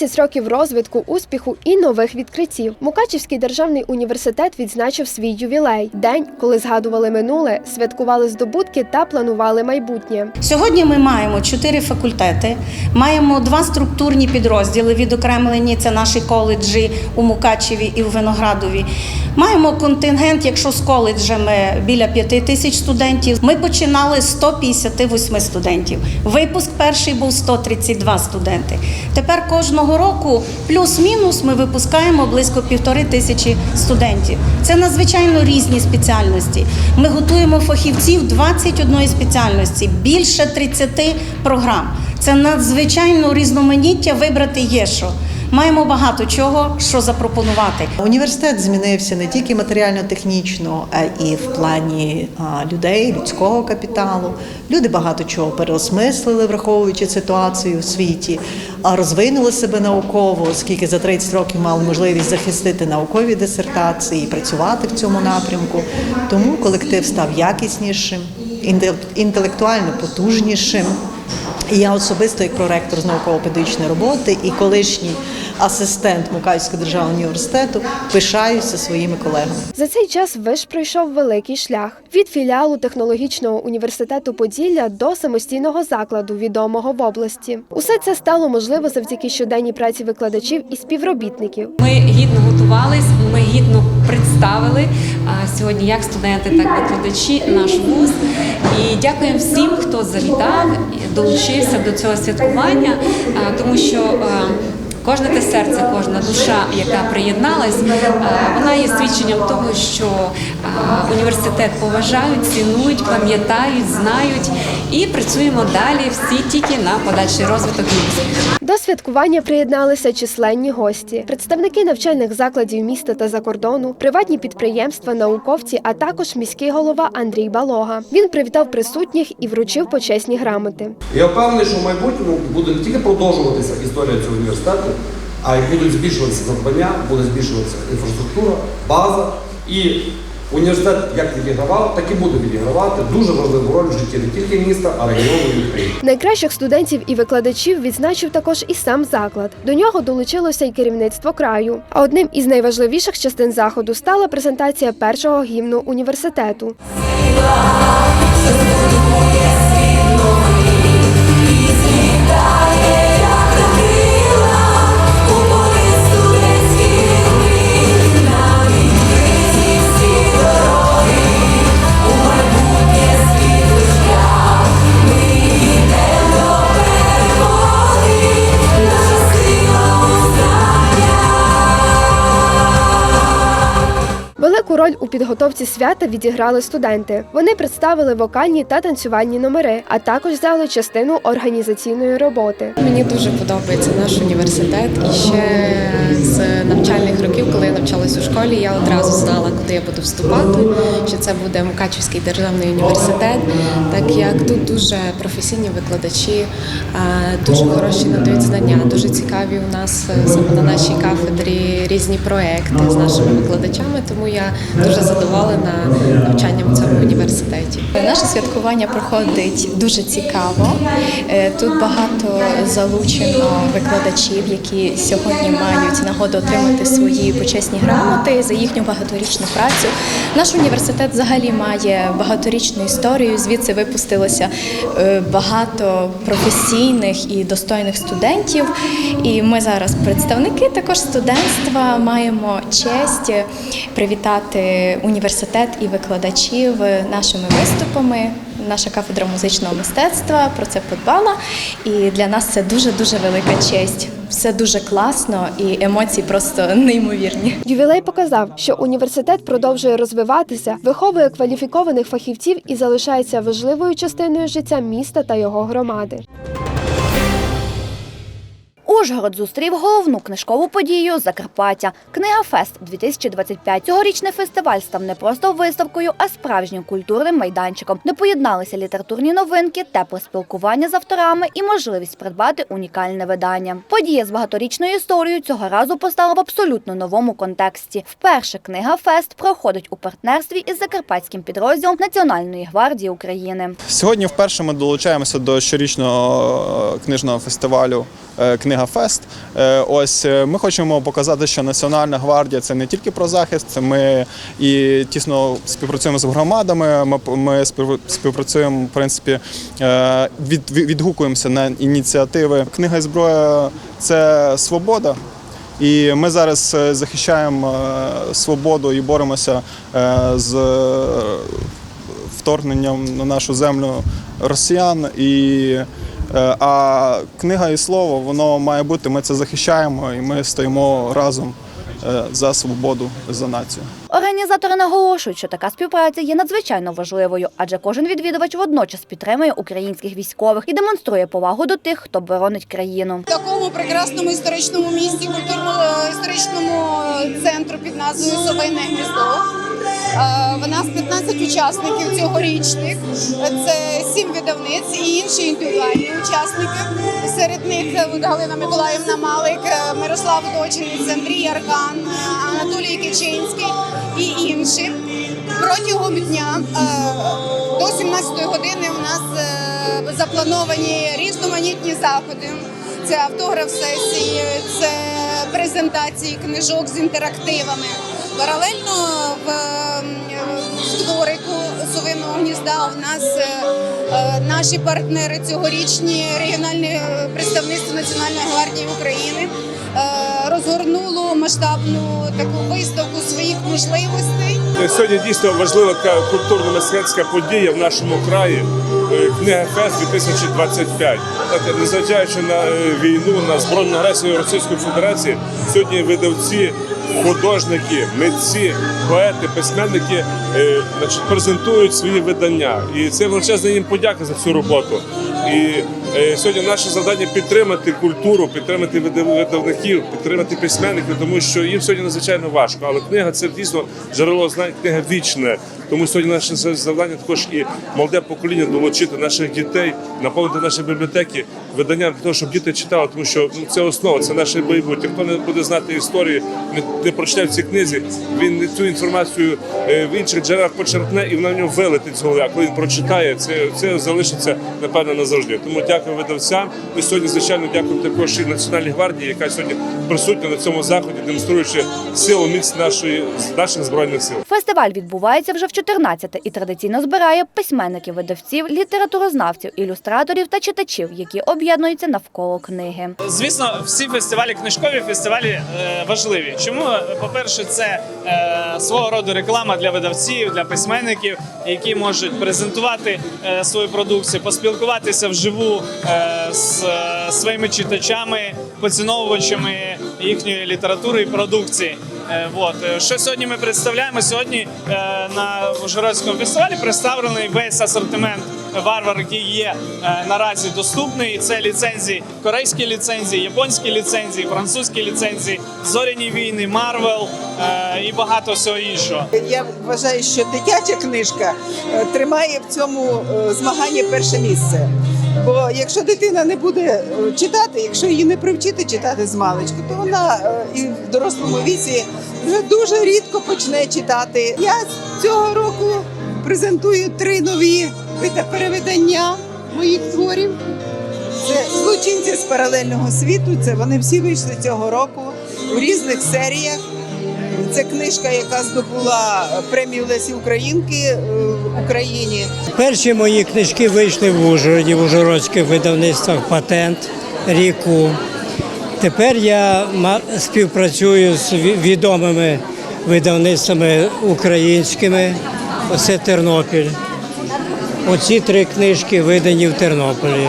10 років розвитку, успіху і нових відкриттів. Мукачівський державний університет відзначив свій ювілей день, коли згадували минуле, святкували здобутки та планували майбутнє. Сьогодні ми маємо чотири факультети, маємо два структурні підрозділи відокремлені. Це наші коледжі у Мукачеві і у Виноградові. Маємо контингент, якщо з коледжами біля п'яти тисяч студентів. Ми починали з 158 студентів. Випуск перший був 132 студенти. Тепер кожного року плюс-мінус ми випускаємо близько півтори тисячі студентів. Це надзвичайно різні спеціальності. Ми готуємо фахівців 21 спеціальності, більше 30 програм. Це надзвичайно різноманіття вибрати є що. Маємо багато чого, що запропонувати. Університет змінився не тільки матеріально-технічно, а і в плані людей, людського капіталу. Люди багато чого переосмислили, враховуючи ситуацію у світі, розвинули себе науково, оскільки за 30 років мали можливість захистити наукові дисертації, працювати в цьому напрямку. Тому колектив став якіснішим, інтел- інтелектуально потужнішим. І я особисто, як проректор з науково-педагогічної роботи і колишній асистент Мукачівського державного університету, пишаюся своїми колегами. За цей час виш пройшов великий шлях від філіалу технологічного університету Поділля до самостійного закладу, відомого в області. Усе це стало можливо завдяки щоденній праці викладачів і співробітників. Ми гідно готувались, ми гідно представили сьогодні як студенти, так і викладачі наш вуз. І дякуємо всім, хто завітав, і долучився до цього святкування, тому що. Кожне те серце, кожна душа, яка приєдналась, вона є свідченням того, що університет поважають, цінують, пам'ятають, знають і працюємо далі всі тільки на подальший розвиток успіх. До святкування приєдналися численні гості, представники навчальних закладів міста та за кордону, приватні підприємства, науковці, а також міський голова Андрій Балога. Він привітав присутніх і вручив почесні грамоти. Я впевнений, що в майбутньому буде не тільки продовжуватися історія цього університету, а й будуть збільшуватися надбання, буде збільшуватися інфраструктура, база. І університет як відігравав, так і буде відігравати дуже важливу роль в житті не тільки міста, а регіону і України. Найкращих студентів і викладачів відзначив також і сам заклад. До нього долучилося й керівництво краю. А одним із найважливіших частин заходу стала презентація першого гімну університету. Роль у підготовці свята відіграли студенти. Вони представили вокальні та танцювальні номери, а також взяли частину організаційної роботи. Мені дуже подобається наш університет. І ще з навчальних років, коли я навчалась у школі, я одразу знала, куди я буду вступати. Що це буде Мукачівський державний університет, так як тут дуже професійні викладачі, дуже хороші надають знання, дуже цікаві у нас е, саме на нашій кафедрі різні проекти з нашими викладачами. Тому я дуже задоволена навчанням. Наше святкування проходить дуже цікаво. Е, Тут багато залучено викладачів, які сьогодні мають нагоду отримати свої почесні грамоти за їхню багаторічну працю. Наш університет взагалі має багаторічну історію. Звідси випустилося е, багато професійних і достойних студентів. І ми зараз, представники також студентства, маємо честь привітати університет і викладачів нашими виступами. Наша кафедра музичного мистецтва про це подбала, і для нас це дуже дуже велика честь. Все дуже класно і емоції просто неймовірні. Ювілей показав, що університет продовжує розвиватися, виховує кваліфікованих фахівців і залишається важливою частиною життя міста та його громади. Ужгород зустрів головну книжкову подію Закарпаття. Книга Фест 2025 Цьогорічний фестиваль став не просто виставкою, а справжнім культурним майданчиком, де поєдналися літературні новинки, тепле спілкування з авторами і можливість придбати унікальне видання. Подія з багаторічною історією цього разу постала в абсолютно новому контексті. Вперше книга Фест проходить у партнерстві із закарпатським підрозділом Національної гвардії України. Сьогодні вперше ми долучаємося до щорічного е, книжного фестивалю е, Книга Книгафест. Е, Ось е, ми хочемо показати, що Національна гвардія це не тільки про захист, ми і тісно співпрацюємо з громадами. Ми, ми співпрацюємо, в принципі, е, від, від- відгукуємося на ініціативи. Книга і зброя це свобода. І ми зараз захищаємо свободу і боремося з вторгненням на нашу землю росіян. І, а книга і слово воно має бути. Ми це захищаємо і ми стоїмо разом е, за свободу, за націю. Організатори наголошують, що така співпраця є надзвичайно важливою, адже кожен відвідувач водночас підтримує українських військових і демонструє повагу до тих, хто боронить країну. В такому прекрасному історичному місті, культурно-історичному центру під назвою Совине гніздо. Е, В нас 15 учасників цьогорічних. Це сім видавниць і інші індивідуальні учасники. Серед них Галина Миколаївна Малик, е, Мирослав Дочинець, Андрій Аркан, Анатолій Кичинський і інші. Протягом дня е, до 17 години у нас заплановані різноманітні заходи. Це автограф сесії, це презентації книжок з інтерактивами. Паралельно в, дворику совиного гнізда у нас е, е, наші партнери цьогорічні регіональне е, представництво Національної гвардії України е, розгорнуло масштабну таку виставку своїх можливостей. Сьогодні дійсно важлива така культурно-мистецька подія в нашому краї. Е, Книга Фест 2025. так Незважаючи на е, війну, на збройну агресію Російської Федерації, сьогодні видавці, художники, митці, поети, письменники е, значить, презентують свої видання. І це величезна їм подяка за цю роботу. І сьогодні наше завдання підтримати культуру, підтримати видавників, підтримати письменників, тому що їм сьогодні надзвичайно важко. Але книга це дійсно джерело знань, книга вічне. Тому сьогодні наше завдання також і молоде покоління долучити наших дітей, наповнити наші бібліотеки виданням для того, щоб діти читали, тому що ну, це основа, це наше майбутнє. Хто не буде знати історії, не, не прочитає в цій книзі, він цю інформацію е, в інших джерелах почерпне і вона в нього вилетить з голови. А коли він прочитає, це, це залишиться напевно назавжди. Тому дякую видавцям. Ми сьогодні, звичайно, дякуємо також і Національній гвардії, яка сьогодні присутня на цьому заході, демонструючи силу міць нашої наших збройних сил. Фестиваль відбувається вже в 14-те і традиційно збирає письменників, видавців, літературознавців, ілюстраторів та читачів, які об'єднуються навколо книги. Звісно, всі фестивалі книжкові фестивалі е, важливі. Чому? По-перше, це е, свого роду реклама для видавців, для письменників, які можуть презентувати е, свою продукцію, поспілкуватися вживу е, з е, своїми читачами, поціновувачами їхньої літератури і продукції. Е, Вот. Е, Що сьогодні ми представляємо? Сьогодні е, на Ужгородському фестивалі представлений весь асортимент варвар, який є наразі доступний. Це ліцензії, корейські ліцензії, японські ліцензії, французькі ліцензії, зоряні війни, Марвел і багато всього іншого. Я вважаю, що дитяча книжка тримає в цьому змаганні перше місце. Бо якщо дитина не буде е, читати, якщо її не привчити читати з маличку, то вона е, і в дорослому віці вже дуже рідко почне читати. Я цього року презентую три нові перевидання моїх творів. Це злочинці з паралельного світу. Це вони всі вийшли цього року у різних серіях. Це книжка, яка здобула премію Лесі Українки е, в Україні. Перші мої книжки вийшли в Ужгороді, в ужгородських видавництвах Патент ріку. Тепер я співпрацюю з відомими видавництвами українськими. Оце Тернопіль. Оці три книжки видані в Тернополі.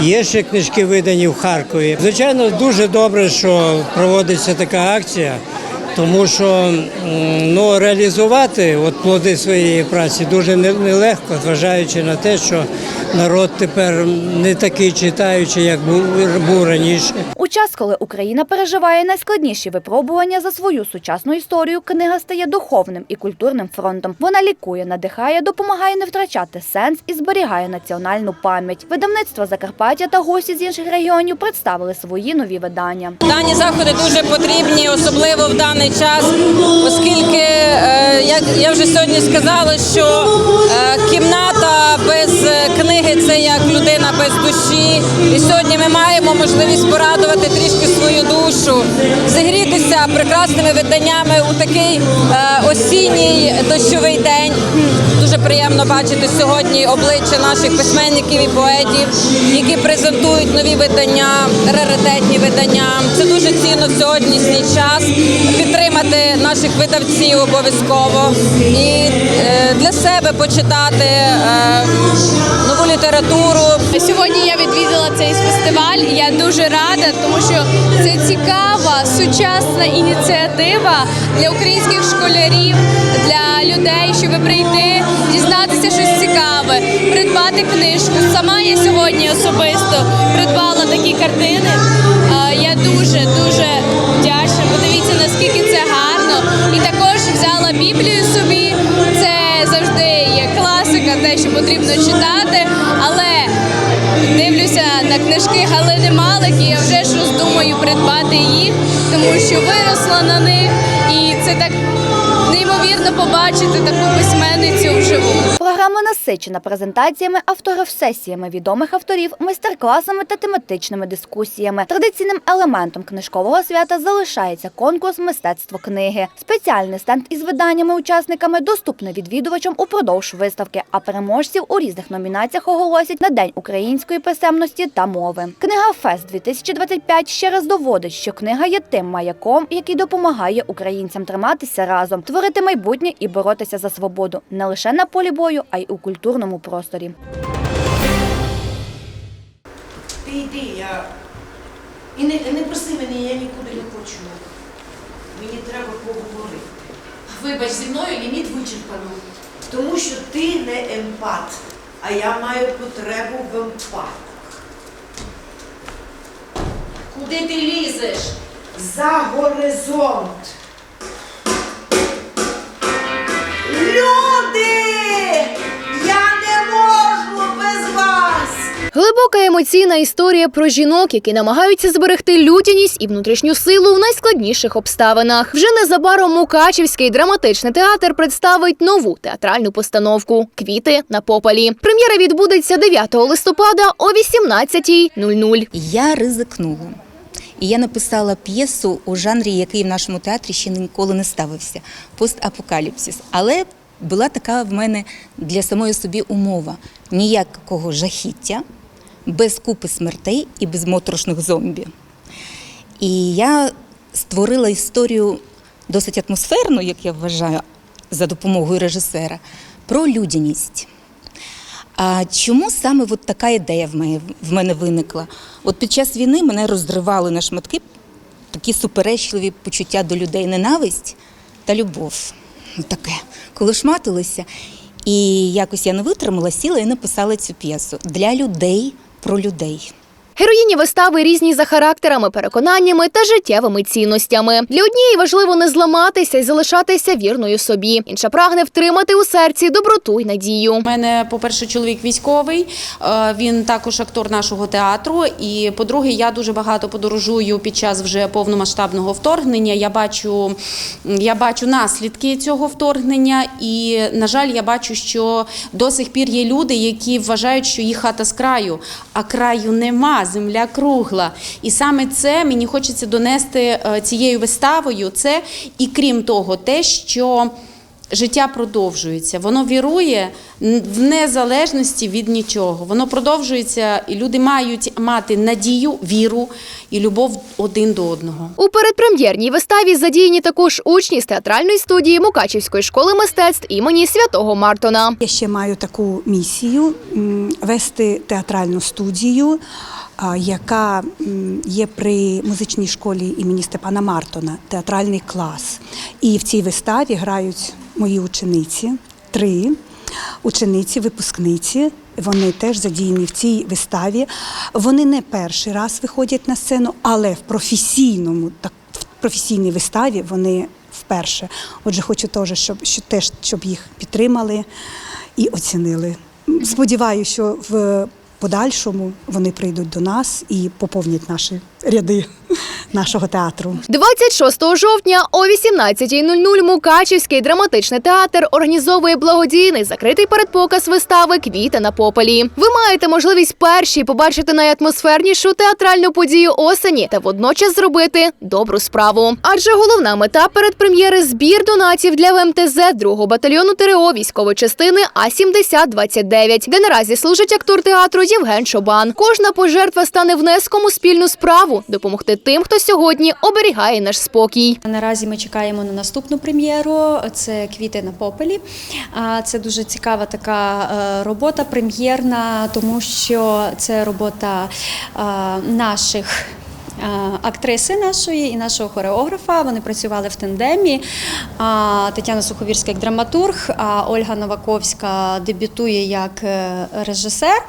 Є ще книжки видані в Харкові. Звичайно, дуже добре, що проводиться така акція, тому що ну, реалізувати от плоди своєї праці дуже не- нелегко, зважаючи на те, що народ тепер не такий читаючий, як був раніше. Час, коли Україна переживає найскладніші випробування за свою сучасну історію, книга стає духовним і культурним фронтом. Вона лікує, надихає, допомагає не втрачати сенс і зберігає національну пам'ять. Видавництва Закарпаття та гості з інших регіонів представили свої нові видання. Дані заходи дуже потрібні, особливо в даний час, оскільки, е, як я вже сьогодні сказала, що е, кімната без е, книги це як людина без душі. І сьогодні ми маємо можливість порадувати розслабити трішки свою душу, зігрітися прекрасними виданнями у такий е, осінній дощовий день. Дуже приємно бачити сьогодні обличчя наших письменників і поетів, які презентують нові видання, раритетні видання. Це дуже цінно в сьогоднішній час підтримати наших видавців обов'язково і е, для себе почитати е, нову літературу. Сьогодні я відвідала цей фестиваль. Я дуже рада, тому що це цікава сучасна ініціатива для українських школярів, для людей, щоб прийти, дізнатися щось цікаве, придбати книжку. Сама я сьогодні особисто придбала такі картини. Я дуже дуже вдячна. Подивіться, наскільки це гарно. І також взяла Біблію собі. Це завжди є класика, те, що потрібно читати. Але дивлюся на книжки Галини Малик і я вже ж роздумаю придбати їх, тому що виросла на них, і це так неймовірно побачити таку письменницю вживу. Програма насичена презентаціями авторів, сесіями відомих авторів, майстер-класами та тематичними дискусіями. Традиційним елементом книжкового свята залишається конкурс мистецтво книги. Спеціальний стенд із виданнями-учасниками доступний відвідувачам упродовж виставки, а переможців у різних номінаціях оголосять на День української писемності та мови. Книга Фест 2025 ще раз доводить, що книга є тим маяком, який допомагає українцям триматися разом, творити майбутнє і боротися за свободу не лише на полі бою, а й у культурному просторі. Ти йди, я. І не, не проси мене, я нікуди не хочу. Мені треба поговорити. Вибач, зі мною ліміт вичерпано. Тому що ти не емпат, а я маю потребу в емпатах. Куди ти лізеш? За горизонт. Люди! Глибока емоційна історія про жінок, які намагаються зберегти людяність і внутрішню силу в найскладніших обставинах. Вже незабаром Мукачівський драматичний театр представить нову театральну постановку Квіти на попелі. Прем'єра відбудеться 9 листопада о 18.00. Я ризикнула. І я написала п'єсу у жанрі, який в нашому театрі ще ніколи не ставився постапокаліпсис. Але була така в мене для самої собі умова: ніякого жахіття, без купи смертей і без моторошних зомбі. І я створила історію досить атмосферну, як я вважаю, за допомогою режисера, про людяність. А чому саме от така ідея в мене, в мене виникла? От під час війни мене розривали на шматки такі суперечливі почуття до людей, ненависть та любов. Таке, коли шматилися. І якось я не витримала, сіла і написала цю п'єсу для людей про людей. Героїні вистави різні за характерами, переконаннями та життєвими цінностями. Для однієї важливо не зламатися і залишатися вірною собі. Інша прагне втримати у серці доброту й надію. У мене, по-перше, чоловік військовий, е, він також актор нашого театру. І по-друге, я дуже багато подорожую під час вже повномасштабного вторгнення. Я бачу, я бачу наслідки цього вторгнення, і, на жаль, я бачу, що до сих пір є люди, які вважають, що їх хата з краю, а краю нема, земля кругла. І саме це мені хочеться донести е, цією виставою. Це і крім того, те, що життя продовжується, воно вірує в незалежності від нічого. Воно продовжується, і люди мають мати надію, віру і любов один до одного. У передпрем'єрній виставі задіяні також учні з театральної студії Мукачівської школи мистецтв імені Святого Мартона. Я ще маю таку місію вести театральну студію, яка є при музичній школі імені Степана Мартона, театральний клас. І в цій виставі грають мої учениці, три учениці, випускниці. Вони теж задіяні в цій виставі. Вони не перший раз виходять на сцену, але в професійному так в професійній виставі вони вперше. Отже, хочу теж, щоб що теж щоб їх підтримали і оцінили. Сподіваюся, що в подальшому вони прийдуть до нас і поповнять наші ряди. Нашого театру. 26 жовтня о 18.00 Мукачівський драматичний театр організовує благодійний закритий передпоказ вистави Квіти на попелі. Ви маєте можливість перші побачити найатмосфернішу театральну подію осені та водночас зробити добру справу. Адже головна мета передпрем'єри збір донатів для ВМТЗ 2-го батальйону ТРО військової частини А 7029 де наразі служить актор театру Євген Шобан. Кожна пожертва стане внеском у спільну справу допомогти тим, хто сьогодні оберігає наш спокій. Наразі ми чекаємо на наступну прем'єру. Це квіти на попелі. Це дуже цікава така е, робота, прем'єрна, тому що це робота е, наших. Е, Актриси нашої і нашого хореографа вони працювали в тандемі. Тетяна Суховірська як драматург, а Ольга Новаковська дебютує як е, режисер.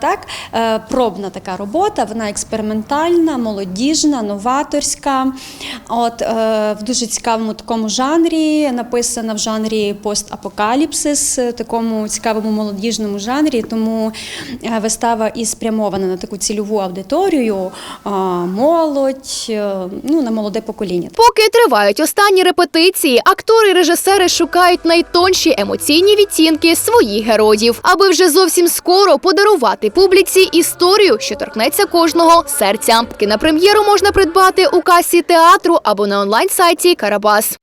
Так, е, пробна така робота, вона експериментальна, молодіжна, новаторська. От в дуже цікавому такому жанрі, написана в жанрі постапокаліпсис, такому цікавому молодіжному жанрі. Тому вистава і спрямована на таку цільову аудиторію, молодь, е, ну на молоде покоління. Поки тривають останні репетиції, актори і режисери шукають найтонші емоційні відтінки своїх героїв, аби вже зовсім скоро подарувати публіці історію, що торкнеться кожного серця. Кінопрем'єру можна придбати у касі театру або на онлайн-сайті Карабас.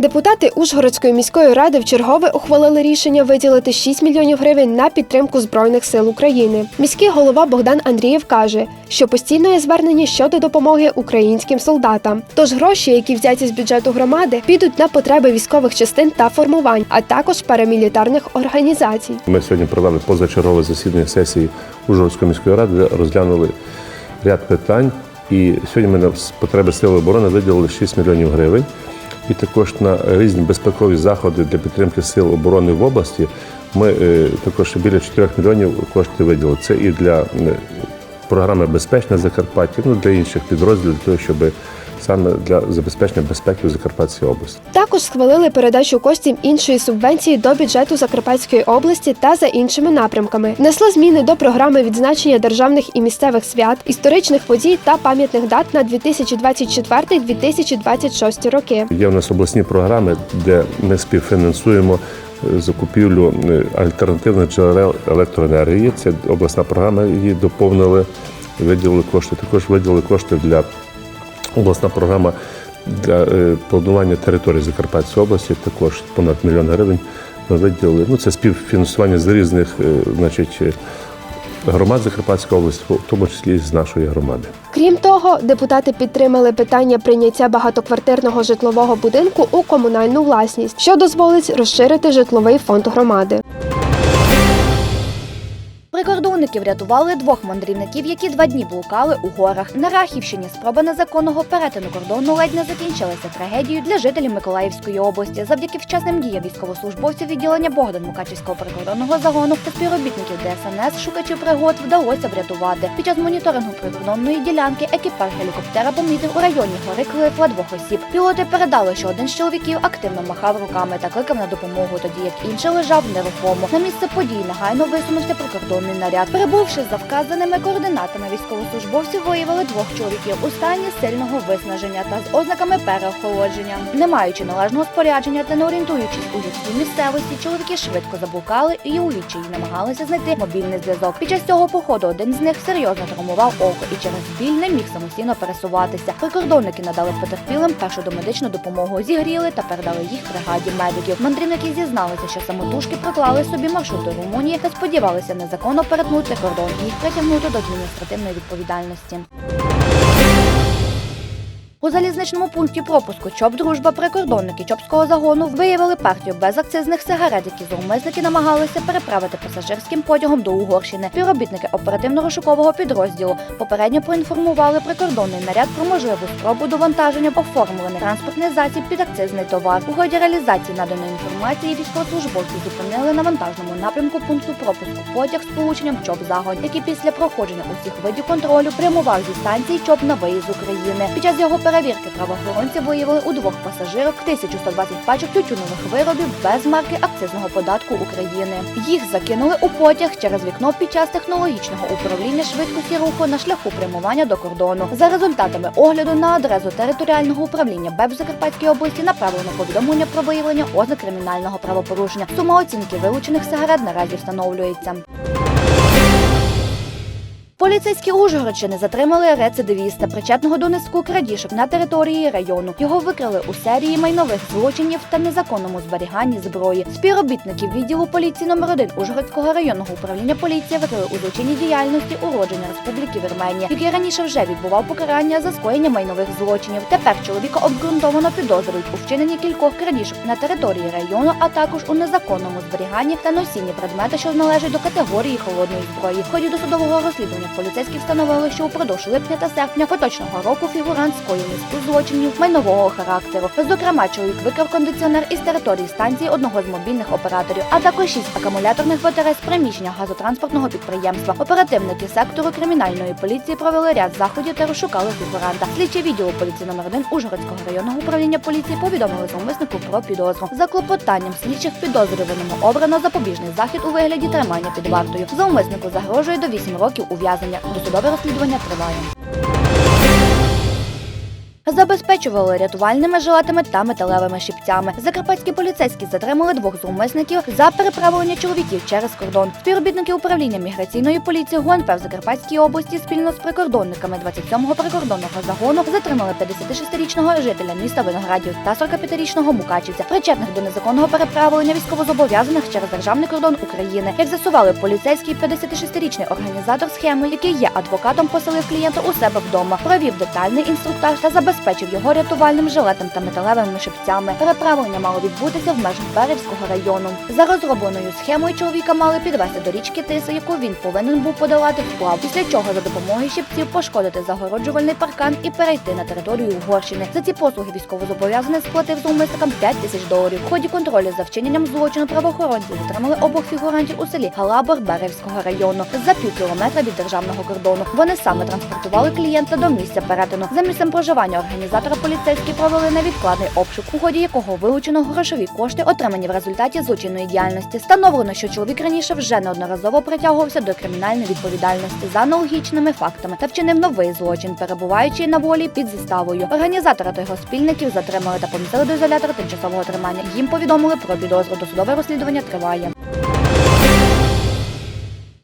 Депутати Ужгородської міської ради вчергове ухвалили рішення виділити 6 мільйонів гривень на підтримку збройних сил України. Міський голова Богдан Андрієв каже, що постійно є звернення щодо допомоги українським солдатам. Тож гроші, які взяті з бюджету громади, підуть на потреби військових частин та формувань, а також парамілітарних організацій. Ми сьогодні провели позачергове засідання сесії Ужгородської міської ради, де розглянули ряд питань. І сьогодні ми на потреби сили оборони виділили 6 мільйонів гривень. І також на різні безпекові заходи для підтримки сил оборони в області ми е, також біля 4 мільйонів коштів виділили. Це і для е, програми Безпечне Закарпаття, ну для інших підрозділів, для того, щоб саме для забезпечення безпеки в Закарпатській області. Також схвалили передачу коштів іншої субвенції до бюджету Закарпатської області та за іншими напрямками. Внесли зміни до програми відзначення державних і місцевих свят, історичних подій та пам'ятних дат на 2024-2026 роки. Є в нас обласні програми, де ми співфінансуємо е, закупівлю е, альтернативних джерел електроенергії. Це обласна програма, її доповнили, виділили кошти. Також виділили кошти для обласна програма для е, планування території Закарпатської області. Також понад мільйон гривень ми виділили. Ну це співфінансування з різних, е, значить. е, Громад Закарпатської області, в тому числі з нашої громади. Крім того, депутати підтримали питання прийняття багатоквартирного житлового будинку у комунальну власність, що дозволить розширити житловий фонд громади. Прикордонники врятували двох мандрівників, які два дні блукали у горах. На Рахівщині спроба незаконного перетину кордону ледь не закінчилася трагедією для жителів Миколаївської області. Завдяки вчасним діям військовослужбовців відділення Богдан Мукачівського прикордонного загону та співробітників ДСНС шукачів пригод вдалося врятувати. Під час моніторингу прикордонної ділянки екіпаж гелікоптера помітив у районі гори Клифла двох осіб. Пілоти передали, що один з чоловіків активно махав руками та кликав на допомогу, тоді як інший лежав нерухомо. На місце події негайно висунувся прикордонний наряд. Прибувши за вказаними координатами, військовослужбовці виявили двох чоловіків у стані сильного виснаження та з ознаками переохолодження. Не маючи належного спорядження та не орієнтуючись у людській місцевості, чоловіки швидко заблукали і у відчаї намагалися знайти мобільний зв'язок. Під час цього походу один з них серйозно травмував око і через біль не міг самостійно пересуватися. Прикордонники надали потерпілим першу домедичну допомогу, зігріли та передали їх бригаді медиків. Мандрівники зізналися, що самотужки проклали собі маршрут до Румунії та сподівалися незаконно перетнути кордон і їх притягнути до адміністративної відповідальності. У залізничному пункті пропуску ЧОП Дружба прикордонники ЧОПського загону виявили партію безакцизних сигарет, які зловмисники намагалися переправити пасажирським потягом до Угорщини. Співробітники оперативно-розшукового підрозділу попередньо проінформували прикордонний наряд про можливу спробу довантаження оформлений транспортний засіб під акцизний товар. У ході реалізації наданої інформації військовослужбовці зупинили на вантажному напрямку пункту пропуску потяг з полученням ЧОП Загонь, який після проходження усіх видів контролю прямував зі станції ЧОП на виїзд України. Під час його перевірки правоохоронці виявили у двох пасажирок 1120 пачок тютюнових виробів без марки акцизного податку України. Їх закинули у потяг через вікно під час технологічного управління швидкості руху на шляху прямування до кордону. За результатами огляду на адресу територіального управління БЕП Закарпатській області направлено повідомлення про виявлення ознак кримінального правопорушення. Сума оцінки вилучених сигарет наразі встановлюється. Поліцейські Ужгородщини затримали рецидивіста, причетного до низку крадіжок на території району. Його викрили у серії майнових злочинів та незаконному зберіганні зброї. Співробітників відділу поліції номер 1 Ужгородського районного управління поліції викрили у злочинній діяльності уродження Республіки Вірменія, який раніше вже відбував покарання за скоєння майнових злочинів. Тепер чоловіка обґрунтовано підозрюють у вчиненні кількох крадіжок на території району, а також у незаконному зберіганні та носінні предмета, що належать до категорії холодної зброї. В ході досудового розслідування поліцейські встановили, що упродовж липня та серпня поточного року фігурант скоїв низку злочинів майнового характеру. Зокрема, чоловік викрав кондиціонер із території станції одного з мобільних операторів, а також шість акумуляторних батарей з приміщення газотранспортного підприємства. Оперативники сектору кримінальної поліції провели ряд заходів та розшукали фігуранта. Слідчі відділу поліції номер 1 Ужгородського районного управління поліції повідомили зловмиснику про підозру. За клопотанням слідчих підозрюваному обрано запобіжний захід у вигляді тримання під вартою. Зловмиснику загрожує до 8 років ув'язнення. Досудове розслідування триває. Забезпечували рятувальними жилетами та металевими щипцями. Закарпатські поліцейські затримали двох зловмисників за переправлення чоловіків через кордон. Співробітники управління міграційної поліції ГУНП в Закарпатській області спільно з прикордонниками 27-го прикордонного загону затримали 56-річного жителя міста Виноградів та 45-річного мукачівця, причетних до незаконного переправлення військовозобов'язаних через державний кордон України. Як з'ясували поліцейський 56-річний організатор схеми, який є адвокатом, поселив клієнта у себе вдома, провів детальний інструктаж та забезпечив його рятувальним жилетом та металевими шипцями. Переправлення мало відбутися в межах Берівського району. За розробленою схемою чоловіка мали підвести до річки Тиси, яку він повинен був подолати вплав, після чого за допомогою щипців пошкодити загороджувальний паркан і перейти на територію Угорщини. За ці послуги військовозобов'язаний сплатив зловмисникам 5 тисяч доларів. В ході контролю за вчиненням злочину правоохоронці затримали обох фігурантів у селі Галабор Беревського району за пів кілометра від державного кордону. Вони саме транспортували клієнта до місця перетину. За місцем проживання організатора поліцейські провели невідкладний обшук, у ході якого вилучено грошові кошти, отримані в результаті злочинної діяльності. Встановлено, що чоловік раніше вже неодноразово притягувався до кримінальної відповідальності за аналогічними фактами та вчинив новий злочин, перебуваючи на волі під заставою. Організатора та його спільників затримали та помістили до ізолятора тимчасового тримання. Їм повідомили про підозру. Досудове розслідування триває.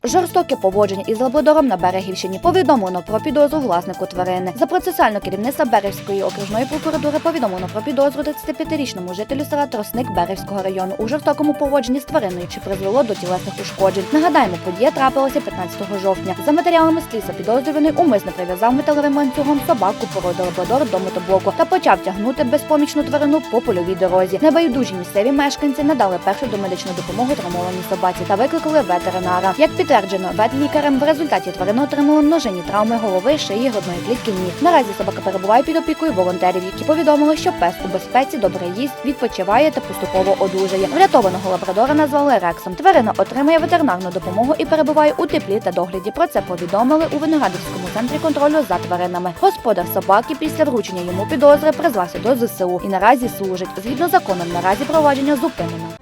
Жорстоке поводження із лабрадором на Берегівщині повідомлено про підозру власнику тварини. За процесуально керівництва Берегівської окружної прокуратури повідомлено про підозру 35-річному жителю села Тросник Берегівського району у жорстокому поводженні з твариною, чи призвело до тілесних ушкоджень. Нагадаємо, подія трапилася 15 жовтня. За матеріалами слідства підозрюваний умисно прив'язав металевим ланцюгом собаку породи лабрадор до мотоблоку та почав тягнути безпомічну тварину по польовій дорозі. Небайдужі місцеві мешканці надали першу домедичну допомогу травмованій собаці та викликали ветеринара. Як підтверджено ветлікарем, в результаті тварина отримала множинні травми голови, шиї, грудної клітки ніг. Наразі собака перебуває під опікою волонтерів, які повідомили, що пес у безпеці добре їсть, відпочиває та поступово одужає. Врятованого лабрадора назвали Рексом. Тварина отримує ветеринарну допомогу і перебуває у теплі та догляді. Про це повідомили у Виноградівському центрі контролю за тваринами. Господар собаки після вручення йому підозри призвався до ЗСУ і наразі служить. Згідно законом, наразі провадження зупинено.